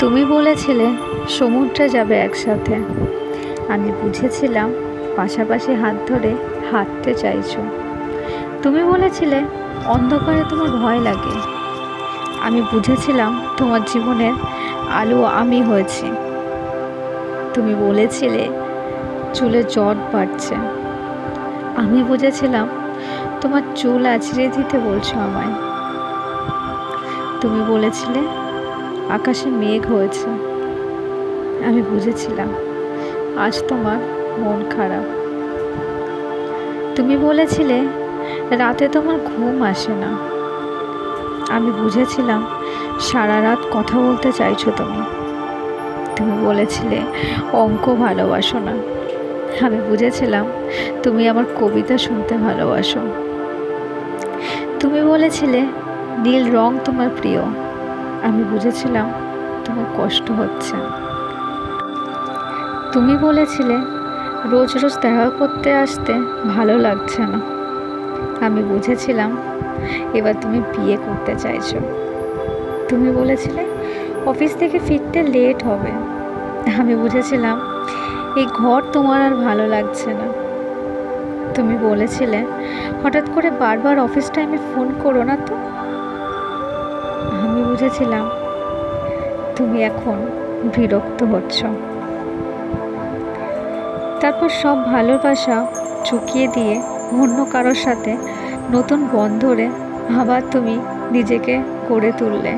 তুমি বলেছিলে সমুদ্রে যাবে একসাথে। আমি বুঝেছিলাম, পাশাপাশি হাত ধরে হাঁটতে চাইছো। তুমি বলেছিলে অন্ধকারে তোমার ভয় লাগে। আমি বুঝেছিলাম তোমার জীবনের আলো আমি হয়েছি। তুমি বলেছিলে চুলে জট বাড়ছে। আমি বুঝেছিলাম তোমার চুল আছড়ে দিতে বলছো আমায়। তুমি বলেছিলে আকাশে মেঘ হয়েছে। আমি বুঝেছিলাম, আজ তোমার মন খারাপ। তুমি বলেছিলে, রাতে তোমার ঘুম আসে না। আমি বুঝেছিলাম, সারা রাত কথা বলতে চাইছো তুমি। তুমি বলেছিলে, অঙ্ক ভালোবাসো না। আমি বুঝেছিলাম, তুমি আমার কবিতা শুনতে ভালোবাসো। তুমি বলেছিলে, নীল রং তোমার প্রিয়। আমি বুঝেছিলাম তোমার কষ্ট হচ্ছে। তুমি বলেছিলে, রোজ রোজ দেখা করতে আসতে ভালো লাগছে না। আমি বুঝেছিলাম, এবার তুমি বিয়ে করতে চাইছো। তুমি বলেছিলে, অফিস থেকে ফিরতে লেট হবে। আমি বুঝেছিলাম, এই ঘর তোমার আর ভালো লাগছে না। তুমি বলেছিলে, হঠাৎ করে বারবার অফিস টাইমে ফোন করো না তো? বুঝেছিলাম। তুমি এখন বিরক্ত হচ্ছ। তারপর সব ভালোবাসা চুকিয়ে দিয়ে অন্য কারোর সাথে নতুন বন্ধরে আবার তুমি নিজেকে করে তুললে।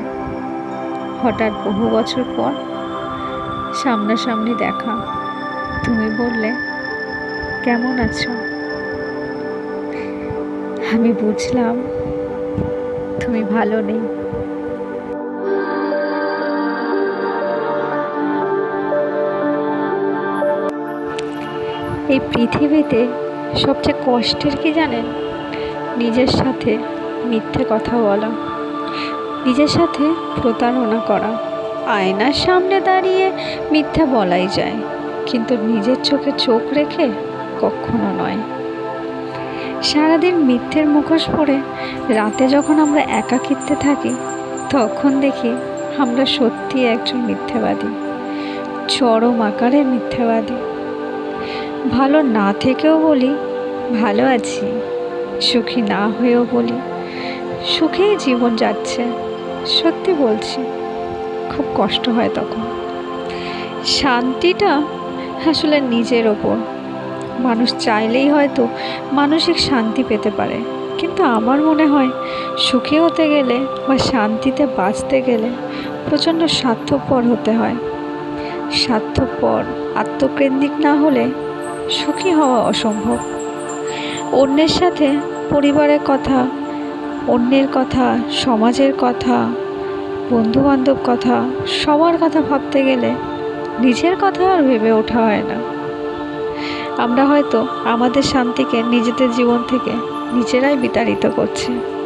হঠাৎ বহু বছর পর সামনাসামনি দেখা। তুমি বললে, কেমন আছো? আমি বুঝলাম তুমি ভালো নেই। এই পৃথিবীতে সবচেয়ে কষ্টের কি জানেন? নিজের সাথে মিথ্যে কথা বলা, নিজের সাথে প্রতারণা করা, আয়নার সামনে দাঁড়িয়ে মিথ্যা বলাই যায়, কিন্তু নিজের চোখে চোখ রেখে কখনো নয়। সারাদিন মিথ্যের মুখোশ পরে রাতে যখন আমরা একাকিত্বে থাকি, তখন দেখি আমরা সত্যি একজন মিথ্যেবাদী, চরম আকারের মিথ্যেবাদী। ভালো না থেকেও বলি, ভালো আছি, সুখী না হয়েও বলি। সুখেই জীবন যাচ্ছে, সত্যি বলছি, খুব কষ্ট হয় তখন। শান্তিটা আসলে নিজের ওপর। মানুষ চাইলেই হয়তো মানসিক শান্তি পেতে পারে, কিন্তু আমার মনে হয় সুখী হতে গেলে বা শান্তিতে বাঁচতে গেলে প্রচণ্ড স্বার্থপর হতে হয়। স্বার্থপর, আত্মকেন্দ্রিক না হলে সুখী হওয়া অসম্ভব। অন্যের সাথে পরিবারের কথা, অন্যের কথা, সমাজের কথা, বন্ধুবান্ধব কথা, সবার কথা ভাবতে গেলে নিজের কথা আর ভেবে ওঠা হয় না। আমরা হয়তো আমাদের শান্তিকে নিজেদের জীবন থেকে নিজেরাই বিতাড়িত করছি।